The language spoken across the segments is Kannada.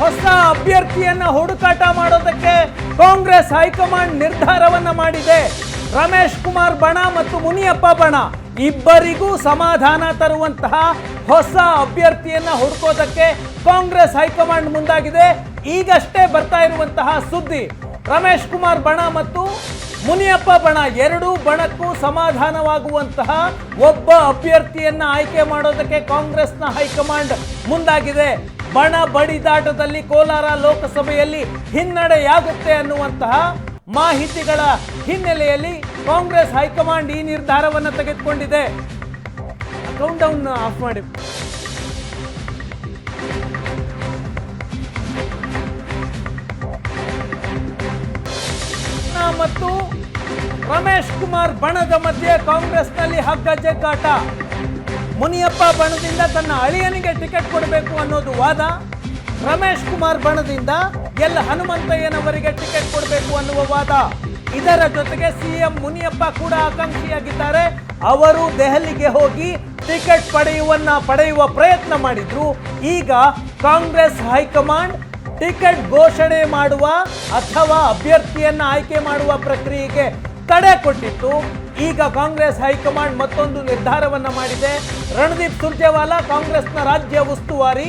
ಹೊಸ ಅಭ್ಯರ್ಥಿಯನ್ನ ಹುಡುಕಾಟ ಮಾಡೋದಕ್ಕೆ ಕಾಂಗ್ರೆಸ್ ಹೈಕಮಾಂಡ್ ನಿರ್ಧಾರವನ್ನ ಮಾಡಿದೆ. ರಮೇಶ್ ಕುಮಾರ್ ಬಣ ಮತ್ತು ಮುನಿಯಪ್ಪ ಬಣ ಇಬ್ಬರಿಗೂ ಸಮಾಧಾನ ತರುವಂತಹ ಹೊಸ ಅಭ್ಯರ್ಥಿಯನ್ನ ಹುಡುಕೋದಕ್ಕೆ ಕಾಂಗ್ರೆಸ್ ಹೈಕಮಾಂಡ್ ಮುಂದಾಗಿದೆ. ಈಗಷ್ಟೇ ಬರ್ತಾ ಇರುವಂತಹ ಸುದ್ದಿ, ರಮೇಶ್ ಕುಮಾರ್ ಬಣ ಮತ್ತು ಮುನಿಯಪ್ಪ ಬಣ ಎರಡೂ ಬಣಕ್ಕೂ ಸಮಾಧಾನವಾಗುವಂತಹ ಒಬ್ಬ ಅಭ್ಯರ್ಥಿಯನ್ನ ಆಯ್ಕೆ ಮಾಡೋದಕ್ಕೆ ಕಾಂಗ್ರೆಸ್ನ ಹೈಕಮಾಂಡ್ ಮುಂದಾಗಿದೆ. ಬಣ ಬಡಿದಾಟದಲ್ಲಿ ಕೋಲಾರ ಲೋಕಸಭೆಯಲ್ಲಿ ಹಿನ್ನಡೆಯಾಗುತ್ತೆ ಅನ್ನುವಂತಹ ಮಾಹಿತಿಗಳ ಹಿನ್ನೆಲೆಯಲ್ಲಿ ಕಾಂಗ್ರೆಸ್ ಹೈಕಮಾಂಡ್ ಈ ನಿರ್ಧಾರವನ್ನು ತೆಗೆದುಕೊಂಡಿದೆ. ಕೌಂಟ್ ಆಫ್ ಮಾಡಿ. ಮತ್ತು ರಮೇಶ್ ಕುಮಾರ್ ಬಣದ ಮಧ್ಯೆ ಕಾಂಗ್ರೆಸ್ನಲ್ಲಿ ಹಗ್ಗ ಜಗ್ಗಾಟ ಮುನಿಯಪ್ಪ ಬಣದಿಂದ ತನ್ನ ಅಳಿಯನಿಗೆ ಟಿಕೆಟ್ ಕೊಡಬೇಕು ಅನ್ನೋದು ವಾದ, ರಮೇಶ್ ಕುಮಾರ್ ಬಣದಿಂದ ಎಲ್ ಹನುಮಂತಯ್ಯನವರಿಗೆ ಟಿಕೆಟ್ ಕೊಡಬೇಕು ಅನ್ನುವ ವಾದ. ಇದರ ಜೊತೆಗೆ ಸಿಎಂ ಮುನಿಯಪ್ಪ ಕೂಡ ಆಕಾಂಕ್ಷಿಯಾಗಿದ್ದಾರೆ. ಅವರು ದೆಹಲಿಗೆ ಹೋಗಿ ಟಿಕೆಟ್ ಪಡೆಯುವನ್ನ ಪಡೆಯುವ ಪ್ರಯತ್ನ ಮಾಡಿದ್ರು. ಈಗ ಕಾಂಗ್ರೆಸ್ ಹೈಕಮಾಂಡ್ ಟಿಕೆಟ್ ಘೋಷಣೆ ಮಾಡುವ ಅಥವಾ ಅಭ್ಯರ್ಥಿಯನ್ನ ಆಯ್ಕೆ ಮಾಡುವ ಪ್ರಕ್ರಿಯೆಗೆ ತಡೆ ಕೊಟ್ಟಿತ್ತು. ಈಗ ಕಾಂಗ್ರೆಸ್ ಹೈಕಮಾಂಡ್ ಮತ್ತೊಂದು ನಿರ್ಧಾರವನ್ನ ಮಾಡಿದೆ. ರಣದೀಪ್ ಸುರ್ಜೇವಾಲಾ ಕಾಂಗ್ರೆಸ್ನ ರಾಜ್ಯ ಉಸ್ತುವಾರಿ.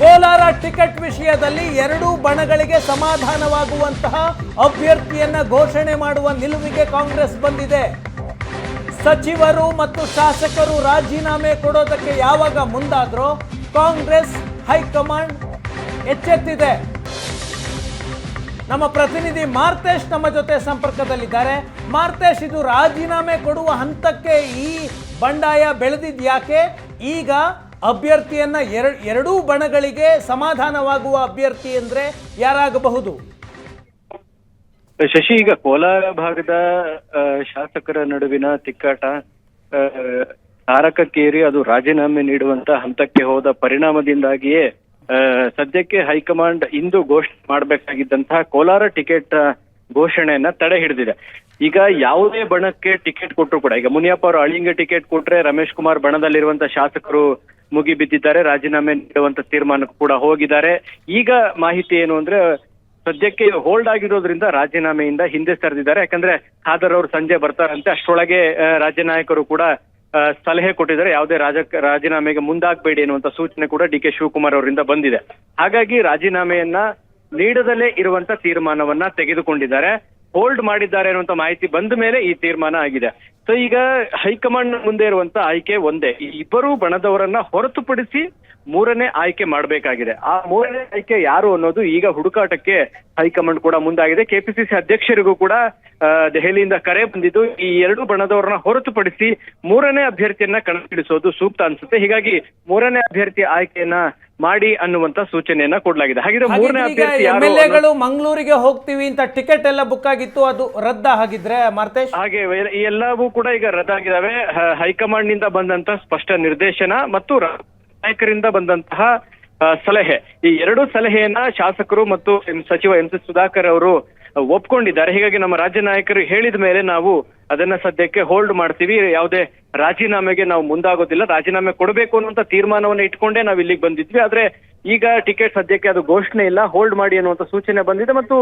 ಕೋಲಾರ ಟಿಕೆಟ್ ವಿಷಯದಲ್ಲಿ ಎರಡೂ ಬಣಗಳಿಗೆ ಸಮಾಧಾನವಾಗುವಂತಹ ಅಭ್ಯರ್ಥಿಯನ್ನು ಘೋಷಣೆ ಮಾಡುವ ನಿಲುವಿಗೆ ಕಾಂಗ್ರೆಸ್ ಬಂದಿದೆ. ಸಚಿವರು ಮತ್ತು ಶಾಸಕರು ರಾಜೀನಾಮೆ ಕೊಡೋದಕ್ಕೆ ಯಾವಾಗ ಮುಂದಾದರೂ ಕಾಂಗ್ರೆಸ್ ಹೈಕಮಾಂಡ್ ಎಚ್ಚೆತ್ತಿದೆ. ನಮ್ಮ ಪ್ರತಿನಿಧಿ ಮಾರ್ತೇಶ್ ನಮ್ಮ ಜೊತೆ ಸಂಪರ್ಕದಲ್ಲಿದ್ದಾರೆ. ಮಾರ್ತೇಶ್, ಇದು ರಾಜೀನಾಮೆ ಕೊಡುವ ಹಂತಕ್ಕೆ ಈ ಬಂಡಾಯ ಬೆಳೆದಿದ್ಯಾಕೆ ಈಗ ಅಭ್ಯರ್ಥಿಯನ್ನ ಎರ ಎರಡೂ ಬಣಗಳಿಗೆ ಸಮಾಧಾನವಾಗುವ ಅಭ್ಯರ್ಥಿ ಅಂದ್ರೆ ಯಾರಾಗಬಹುದು? ಶಶಿ, ಈಗ ಕೋಲಾರ ಭಾಗದ ಶಾಸಕರ ನಡುವಿನ ತಿಕ್ಕಾಟ ತಾರಕಕ್ಕೇರಿ ಅದು ರಾಜೀನಾಮೆ ನೀಡುವಂತ ಹಂತಕ್ಕೆ ಹೋದ ಪರಿಣಾಮದಿಂದಾಗಿಯೇ ಸದ್ಯಕ್ಕೆ ಹೈಕಮಾಂಡ್ ಇಂದು ಘೋಷಣೆ ಮಾಡಬೇಕಾಗಿದ್ದಂತಹ ಕೋಲಾರ ಟಿಕೆಟ್ ಘೋಷಣೆಯನ್ನ ತಡೆ ಹಿಡಿದಿದೆ. ಈಗ ಯಾವುದೇ ಬಣಕ್ಕೆ ಟಿಕೆಟ್ ಕೊಟ್ಟರು ಕೂಡ ಈಗ ಮುನಿಯಪ್ಪ ಅವರು ಅಳಿಂಗೆ ಟಿಕೆಟ್ ಕೊಟ್ರೆ ರಮೇಶ್ ಕುಮಾರ್ ಬಣದಲ್ಲಿರುವಂತಹ ಶಾಸಕರು ಮುಗಿ ಬಿದ್ದಿದ್ದಾರೆ ರಾಜೀನಾಮೆ ನೀಡುವಂತ ತೀರ್ಮಾನಕ್ಕೂ ಕೂಡ ಹೋಗಿದ್ದಾರೆ. ಈಗ ಮಾಹಿತಿ ಏನು ಅಂದ್ರೆ ಸದ್ಯಕ್ಕೆ ಹೋಲ್ಡ್ ಆಗಿರೋದ್ರಿಂದ ರಾಜೀನಾಮೆಯಿಂದ ಹಿಂದೆ ಸರಿದಿದ್ದಾರೆ. ಯಾಕಂದ್ರೆ ಖಾದರ್ ಅವರು ಸಂಜೆ ಬರ್ತಾರಂತೆ ಅಷ್ಟರೊಳಗೆ ಆ, ರಾಜ್ಯ ನಾಯಕರು ಕೂಡ ಸಲಹೆ ಕೊಟ್ಟಿದ್ದಾರೆ. ಯಾವುದೇ ರಾಜ, ರಾಜೀನಾಮೆಗೆ ಮುಂದಾಗಬೇಡಿ ಅನ್ನುವಂತ ಸೂಚನೆ ಕೂಡ ಡಿ ಕೆ ಶಿವಕುಮಾರ್ ಅವರಿಂದ ಬಂದಿದೆ. ಹಾಗಾಗಿ ರಾಜೀನಾಮೆಯನ್ನ ನೀಡದಲ್ಲೇ ಇರುವಂತ ತೀರ್ಮಾನವನ್ನ ತೆಗೆದುಕೊಂಡಿದ್ದಾರೆ. ಹೋಲ್ಡ್ ಮಾಡಿದ್ದಾರೆ ಅನ್ನುವಂತ ಮಾಹಿತಿ ಬಂದ ಮೇಲೆ ಈ ತೀರ್ಮಾನ ಆಗಿದೆ. ಸೊ ಈಗ ಹೈಕಮಾಂಡ್ ಮುಂದೆ ಇರುವಂತ ಆಯ್ಕೆ ಒಂದೇ. ಈ ಇಬ್ಬರು ಬಣದವರನ್ನ ಹೊರತುಪಡಿಸಿ ಮೂರನೇ ಆಯ್ಕೆ ಮಾಡಬೇಕಾಗಿದೆ. ಆ ಮೂರನೇ ಆಯ್ಕೆ ಯಾರು ಅನ್ನೋದು ಈಗ ಹುಡುಕಾಟಕ್ಕೆ ಹೈಕಮಾಂಡ್ ಕೂಡ ಮುಂದಾಗಿದೆ. ಕೆಪಿಸಿಸಿ ಅಧ್ಯಕ್ಷರಿಗೂ ಕೂಡ ದೆಹಲಿಯಿಂದ ಕರೆ ಬಂದಿದ್ದು ಈ ಎರಡು ಬಣದವರನ್ನ ಹೊರತುಪಡಿಸಿ ಮೂರನೇ ಅಭ್ಯರ್ಥಿಯನ್ನ ಕಣಕ್ಕಿಳಿಸೋದು ಸೂಕ್ತ ಅನ್ಸುತ್ತೆ. ಹೀಗಾಗಿ ಮೂರನೇ ಅಭ್ಯರ್ಥಿ ಆಯ್ಕೆಯನ್ನ ಮಾಡಿ ಅನ್ನುವಂತ ಸೂಚನೆಯನ್ನ ಕೊಡಲಾಗಿದೆ. ಹಾಗಿದ್ರೆ ಮೂರನೇ ಅಭ್ಯರ್ಥಿ ಎಂ ಯಾರು ಎಲ್ ಮಂಗಳೂರಿಗೆ ಹೋಗ್ತೀವಿ ಅಂತ ಟಿಕೆಟ್ ಎಲ್ಲ ಬುಕ್ ಆಗಿತ್ತು ಅದು ರದ್ದ ಆಗಿದ್ರೆ ಮಾರ್ತೇಶ್? ಹಾಗೆ ಈ ಎಲ್ಲವೂ ಕೂಡ ಈಗ ರದ್ದಾಗಿದ್ದಾವೆ ಹೈಕಮಾಂಡ್ನಿಂದ ಬಂದಂತ ಸ್ಪಷ್ಟ ನಿರ್ದೇಶನ ಮತ್ತು ನಾಯಕರಿಂದ ಬಂದಂತಹ ಸಲಹೆ. ಈ ಎರಡು ಸಲಹೆಯನ್ನ ಶಾಸಕರು ಮತ್ತು ಸಚಿವ ಎಂ, ಸಿ ಸುಧಾಕರ್ ಅವರು ಒಪ್ಕೊಂಡಿದ್ದಾರೆ. ಹೀಗಾಗಿ ನಮ್ಮ ರಾಜ್ಯ ನಾಯಕರು ಹೇಳಿದ ಮೇಲೆ ನಾವು ಅದನ್ನ ಸದ್ಯಕ್ಕೆ ಹೋಲ್ಡ್ ಮಾಡ್ತೀವಿ. ಯಾವುದೇ ರಾಜೀನಾಮೆಗೆ ನಾವು ಮುಂದಾಗೋದಿಲ್ಲ. ರಾಜೀನಾಮೆ ಕೊಡಬೇಕು ಅನ್ನುವಂತ ತೀರ್ಮಾನವನ್ನು ಇಟ್ಕೊಂಡೇ ನಾವು ಇಲ್ಲಿಗೆ ಬಂದಿದ್ವಿ. ಆದ್ರೆ ಈಗ ಟಿಕೆಟ್ ಸದ್ಯಕ್ಕೆ ಅದು ಘೋಷಣೆ ಇಲ್ಲ. ಹೋಲ್ಡ್ ಮಾಡಿ ಅನ್ನುವಂತ ಸೂಚನೆ ಬಂದಿದೆ. ಮತ್ತು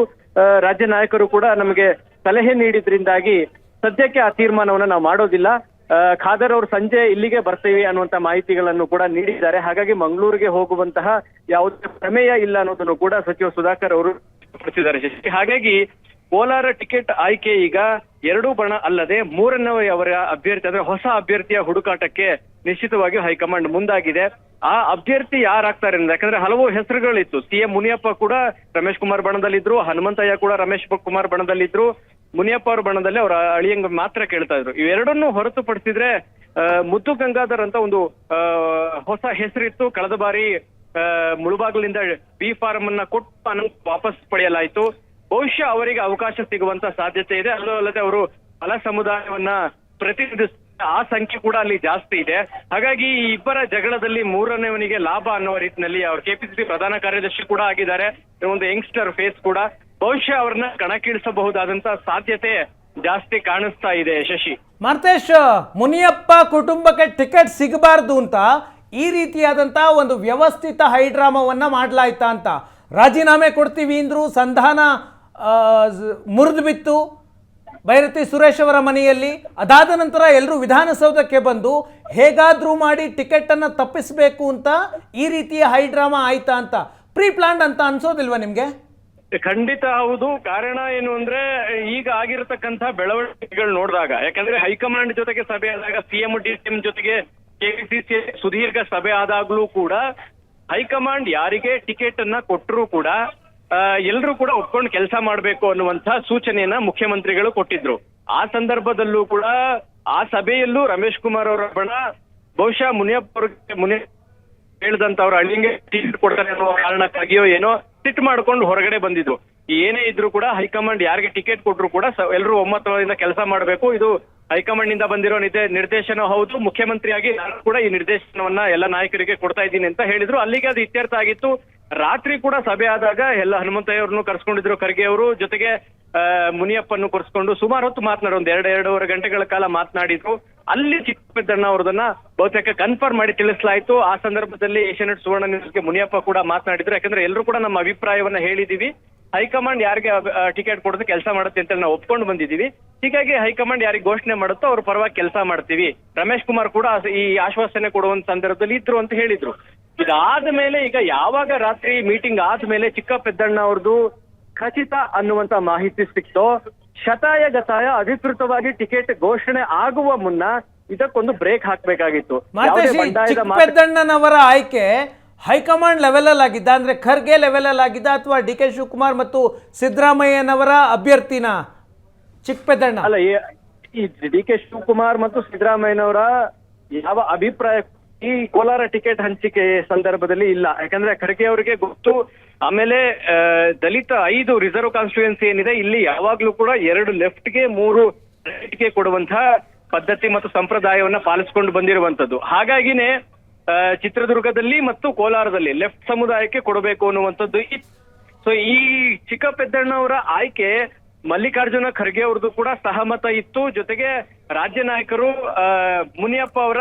ರಾಜ್ಯ ನಾಯಕರು ಕೂಡ ನಮಗೆ ಸಲಹೆ ನೀಡಿದ್ರಿಂದಾಗಿ ಸದ್ಯಕ್ಕೆ ಆ ತೀರ್ಮಾನವನ್ನ ನಾವು ಮಾಡೋದಿಲ್ಲ. ಖಾದರ್ ಅವರು ಸಂಜೆ ಇಲ್ಲಿಗೆ ಬರ್ತೀವಿ ಅನ್ನುವಂತ ಮಾಹಿತಿಗಳನ್ನು ಕೂಡ ನೀಡಿದ್ದಾರೆ. ಹಾಗಾಗಿ ಮಂಗಳೂರಿಗೆ ಹೋಗುವಂತಹ ಯಾವುದೇ ಪ್ರಮೇಯ ಇಲ್ಲ ಅನ್ನೋದನ್ನು ಕೂಡ ಸಚಿವ ಸುಧಾಕರ್ ಅವರು ಪಡಿಸಿದ್ದಾರೆ ಹಾಗಾಗಿ ಕೋಲಾರ ಟಿಕೆಟ್ ಆಯ್ಕೆ ಈಗ ಎರಡೂ ಬಣ ಅಲ್ಲದೆ ಮೂರನೆಯವರ ಅಭ್ಯರ್ಥಿ ಅಂದ್ರೆ ಹೊಸ ಅಭ್ಯರ್ಥಿಯ ಹುಡುಕಾಟಕ್ಕೆ ನಿಶ್ಚಿತವಾಗಿ ಹೈಕಮಾಂಡ್ ಮುಂದಾಗಿದೆ. ಆ ಅಭ್ಯರ್ಥಿ ಯಾರಾಗ್ತಾರೆ ಅಂದ್ರೆ, ಯಾಕಂದ್ರೆ ಹಲವು ಹೆಸರುಗಳಿತ್ತು. ಸಿಎಂ ಮುನಿಯಪ್ಪ ಕೂಡ ರಮೇಶ್ ಕುಮಾರ್ ಬಣದಲ್ಲಿದ್ರು, ಹನುಮಂತಯ್ಯ ಕೂಡ ರಮೇಶ್ ಕುಮಾರ್ ಬಣದಲ್ಲಿದ್ರು. ಮುನಿಯಪ್ಪ ಅವರ ಬಣದಲ್ಲಿ ಅವರ ಅಳಿಯಂಗ ಮಾತ್ರ ಕೇಳ್ತಾ ಇದ್ರು. ಇವೆರಡನ್ನೂ ಹೊರತುಪಡಿಸಿದ್ರೆ ಮುದ್ದು ಗಂಗಾಧರ್ ಅಂತ ಒಂದು ಹೊಸ ಹೆಸರಿತ್ತು. ಕಳೆದ ಬಾರಿ ಮುಳುಬಾಗಿಲಿಂದ ಬಿ ಫಾರಂ ಅನ್ನ ಕೊಟ್ಟು ಅನಂತ ವಾಪಸ್ ಪಡೆಯಲಾಯಿತು. ಬಹುಶಃ ಅವರಿಗೆ ಅವಕಾಶ ಸಿಗುವಂತ ಸಾಧ್ಯತೆ ಇದೆ. ಅಲ್ಲೂ ಅಲ್ಲದೆ ಅವರು ಹಲ ಸಮುದಾಯವನ್ನ ಪ್ರತಿನಿಧಿಸ ಆ ಸಂಖ್ಯೆ ಕೂಡ ಅಲ್ಲಿ ಜಾಸ್ತಿ ಇದೆ. ಹಾಗಾಗಿ ಈ ಇಬ್ಬರ ಜಗಳದಲ್ಲಿ ಮೂರನೇವನಿಗೆ ಲಾಭ ಅನ್ನೋ ರೀತಿಯಲ್ಲಿ ಅವರು ಕೆಪಿಸಿಸಿ ಪ್ರಧಾನ ಕಾರ್ಯದರ್ಶಿ ಕೂಡ ಆಗಿದ್ದಾರೆ. ಒಂದು ಯಂಗ್ಸ್ಟರ್ ಫೇಸ್ ಕೂಡ. ಬಹುಶಃ ಅವ್ರನ್ನ ಕಣಕ್ಕಿಳಿಸಬಹುದಾದಂತ ಸಾಧ್ಯತೆ ಜಾಸ್ತಿ ಕಾಣಿಸ್ತಾ ಇದೆ, ಶಶಿ. ಮಾರ್ತೇಶ್, ಮುನಿಯಪ್ಪ ಕುಟುಂಬಕ್ಕೆ ಟಿಕೆಟ್ ಸಿಗಬಾರ್ದು ಅಂತ ಈ ರೀತಿಯಾದಂತಹ ಒಂದು ವ್ಯವಸ್ಥಿತ ಹೈಡ್ರಾಮವನ್ನ ಮಾಡ್ಲಾಯ್ತಾ ಅಂತ. ರಾಜೀನಾಮೆ ಕೊಡ್ತೀವಿ ಅಂದ್ರು ಸಂಧಾನ ಮುರಿದು ಬಿತ್ತು. ಭೈರತಿ ಸುರೇಶ್ ಅವರ ಮನೆಯಲ್ಲಿ. ಅದಾದ ನಂತರ ಎಲ್ಲರೂ ವಿಧಾನಸೌಧಕ್ಕೆ ಬಂದು ಹೇಗಾದರೂ ಮಾಡಿ ಟಿಕೆಟನ್ನು ತಪ್ಪಿಸಬೇಕು ಅಂತ ಈ ರೀತಿಯ ಹೈ ಡ್ರಾಮಾ ಆಯ್ತಾ ಅಂತ. ಪ್ರೀ ಅಂತ ಅನ್ಸೋದಿಲ್ವಾ ನಿಮಗೆ? ಖಂಡಿತ ಹೌದು. ಕಾರಣ ಏನು ಅಂದ್ರೆ, ಈಗ ಆಗಿರತಕ್ಕಂತ ಬೆಳವಣಿಗೆಗಳು ನೋಡಿದಾಗ, ಯಾಕಂದ್ರೆ ಹೈಕಮಾಂಡ್ ಜೊತೆಗೆ ಸಭೆ ಆದಾಗ ಸಿಎಂ ಡಿಸಿಎಂ ಜೊತೆಗೆ ಕೆಪಿಸಿಸಿ ಸುದೀರ್ಘ ಸಭೆ ಆದಾಗ್ಲೂ ಕೂಡ ಹೈಕಮಾಂಡ್ ಯಾರಿಗೆ ಟಿಕೆಟ್ ಅನ್ನ ಕೊಟ್ಟರೂ ಕೂಡ ಎಲ್ಲರೂ ಕೂಡ ಒಪ್ಕೊಂಡು ಕೆಲಸ ಮಾಡಬೇಕು ಅನ್ನುವಂತ ಸೂಚನೆಯನ್ನ ಮುಖ್ಯಮಂತ್ರಿಗಳು ಕೊಟ್ಟಿದ್ರು. ಆ ಸಂದರ್ಭದಲ್ಲೂ ಕೂಡ ಆ ಸಭೆಯಲ್ಲೂ ರಮೇಶ್ ಕುಮಾರ್ ಅವರ ಬಣ, ಬಹುಶಃ ಮುನಿಯಪ್ಪ ಅವ್ರಿಗೆ ಮುನಿಯಪ್ಪ ಹೇಳಿದಂತ ಅವ್ರ ಟಿಕೆಟ್ ಕೊಡ್ತಾರೆ ಅನ್ನೋ ಕಾರಣಕ್ಕಾಗಿಯೋ ಏನೋ ಸಿಟ್ ಮಾಡ್ಕೊಂಡು ಹೊರಗಡೆ ಬಂದಿದ್ರು. ಏನೇ ಇದ್ರು ಕೂಡ ಹೈಕಮಾಂಡ್ ಯಾರಿಗೆ ಟಿಕೆಟ್ ಕೊಟ್ರು ಕೂಡ ಎಲ್ಲರೂ ಒಮ್ಮತದಿಂದ ಕೆಲಸ ಮಾಡಬೇಕು. ಇದು ಹೈಕಮಾಂಡ್ನಿಂದ ಬಂದಿರೋ ನಿರ್ದೇಶನ ಹೌದು. ಮುಖ್ಯಮಂತ್ರಿಯಾಗಿ ನಾನು ಕೂಡ ಈ ನಿರ್ದೇಶನವನ್ನ ಎಲ್ಲ ನಾಯಕರಿಗೆ ಕೊಡ್ತಾ ಇದ್ದೀನಿ ಅಂತ ಹೇಳಿದ್ರು. ಅಲ್ಲಿಗೆ ಅದು ಇತ್ಯರ್ಥ ಆಗಿತ್ತು. ರಾತ್ರಿ ಕೂಡ ಸಭೆ ಆದಾಗ ಎಲ್ಲ ಹನುಮಂತಯ್ಯವ್ರನ್ನು ಕರ್ಸ್ಕೊಂಡಿದ್ರು, ಖರ್ಗೆ ಅವರು. ಜೊತೆಗೆ ಮುನಿಯಪ್ಪನ್ನು ಕರೆಸ್ಕೊಂಡು ಸುಮಾರು ಹೊತ್ತು ಮಾತನಾಡಿ, ಒಂದ್ ಎರಡು, ಎರಡೂವರೆ ಗಂಟೆಗಳ ಕಾಲ ಮಾತನಾಡಿದ್ರು. ಅಲ್ಲಿ ಚಿಕ್ಕಪೆದ್ದಣ್ಣ ಅವ್ರದನ್ನ ಬಹುತೇಕ ಕನ್ಫರ್ಮ್ ಮಾಡಿ ತಿಳಿಸಲಾಯಿತು. ಆ ಸಂದರ್ಭದಲ್ಲಿ ಏಷ್ಯಾನೆಟ್ ಸುವರ್ಣ ನ್ಯೂಸ್ಗೆ ಮುನಿಯಪ್ಪ ಕೂಡ ಮಾತನಾಡಿದ್ರು. ಯಾಕಂದ್ರೆ ಎಲ್ಲರೂ ಕೂಡ ನಮ್ಮ ಅಭಿಪ್ರಾಯವನ್ನ ಹೇಳಿದೀವಿ. ಹೈಕಮಾಂಡ್ ಯಾರಿಗೆ ಟಿಕೆಟ್ ಕೊಡೋದು ಕೆಲಸ ಮಾಡುತ್ತೆ ಅಂತ ನಾವು ಒಪ್ಕೊಂಡು ಬಂದಿದ್ದೀವಿ. ಹೀಗಾಗಿ ಹೈಕಮಾಂಡ್ ಯಾರಿಗೆ ಘೋಷಣೆ ಮಾಡುತ್ತೋ ಅವ್ರ ಪರವಾಗಿ ಕೆಲಸ ಮಾಡ್ತೀವಿ. ರಮೇಶ್ ಕುಮಾರ್ ಕೂಡ ಈ ಆಶ್ವಾಸನೆ ಕೊಡುವಂತ ಸಂದರ್ಭದಲ್ಲಿ ಇದ್ರು ಅಂತ ಹೇಳಿದ್ರು. ಇದಾದ ಮೇಲೆ ಈಗ ಯಾವಾಗ ರಾತ್ರಿ ಮೀಟಿಂಗ್ ಆದ್ಮೇಲೆ ಚಿಕ್ಕ ಪೆದ್ದಣ್ಣ ಅವ್ರದ್ದು ಖಚಿತ ಅನ್ನುವಂತ ಮಾಹಿತಿ ಸಿಕ್ತೋ ಶತಾಯ ಗತಾಯ ಅಧಿಕೃತವಾಗಿ ಟಿಕೆಟ್ ಘೋಷಣೆ ಆಗುವ ಮುನ್ನ ಇದಕ್ಕೊಂದು ಬ್ರೇಕ್ ಹಾಕ್ಬೇಕಾಗಿತ್ತು. ಪೆದ್ದಣ್ಣನವರ ಚಿಕ್ಕಪೆದ್ದಣ್ಣನವರ ಆಯ್ಕೆ ಹೈಕಮಾಂಡ್ ಲೆವೆಲಲ್ಲಿ ಆಗಿದ್ದ ಅಂದ್ರೆ ಖರ್ಗೆ ಲೆವೆಲಲ್ಲಿ ಆಗಿದ್ದ ಅಥವಾ ಡಿ ಕೆ ಶಿವಕುಮಾರ್ ಮತ್ತು ಸಿದ್ದರಾಮಯ್ಯನವರ ಅಭ್ಯರ್ಥಿನ ಚಿಕ್ಕಪೆದ್ದಣ್ಣ? ಅಲ್ಲ ಈ ಡಿ ಕೆ ಶಿವಕುಮಾರ್ ಮತ್ತು ಸಿದ್ದರಾಮಯ್ಯನವರ ಯಾವ ಅಭಿಪ್ರಾಯ ಈ ಕೋಲಾರ ಟಿಕೆಟ್ ಹಂಚಿಕೆ ಸಂದರ್ಭದಲ್ಲಿ ಇಲ್ಲ. ಯಾಕಂದ್ರೆ ಖರ್ಗೆ ಅವರಿಗೆ ಗೊತ್ತು. ಆಮೇಲೆ ದಲಿತ ಐದು ರಿಸರ್ವ್ ಕಾನ್ಸ್ಟಿಟ್ಯೂಯನ್ಸಿ ಏನಿದೆ, ಇಲ್ಲಿ ಯಾವಾಗ್ಲೂ ಕೂಡ ಎರಡು ಲೆಫ್ಟ್ಗೆ ಮೂರು ರೈಟ್ಗೆ ಕೊಡುವಂತಹ ಪದ್ಧತಿ ಮತ್ತು ಸಂಪ್ರದಾಯವನ್ನ ಪಾಲಿಸಿಕೊಂಡು ಬಂದಿರುವಂತದ್ದು ಹಾಗಾಗಿನೇ ಚಿತ್ರದುರ್ಗದಲ್ಲಿ ಮತ್ತು ಕೋಲಾರದಲ್ಲಿ ಲೆಫ್ಟ್ ಸಮುದಾಯಕ್ಕೆ ಕೊಡಬೇಕು ಅನ್ನುವಂಥದ್ದು ಸೊ ಈ ಚಿಕ್ಕ ಪೆದ್ದಣ್ಣವರ ಆಯ್ಕೆ ಮಲ್ಲಿಕಾರ್ಜುನ ಖರ್ಗೆ ಅವ್ರದ್ದು ಕೂಡ ಸಹಮತ ಇತ್ತು. ಜೊತೆಗೆ ರಾಜ್ಯ ನಾಯಕರು ಮುನಿಯಪ್ಪ ಅವರ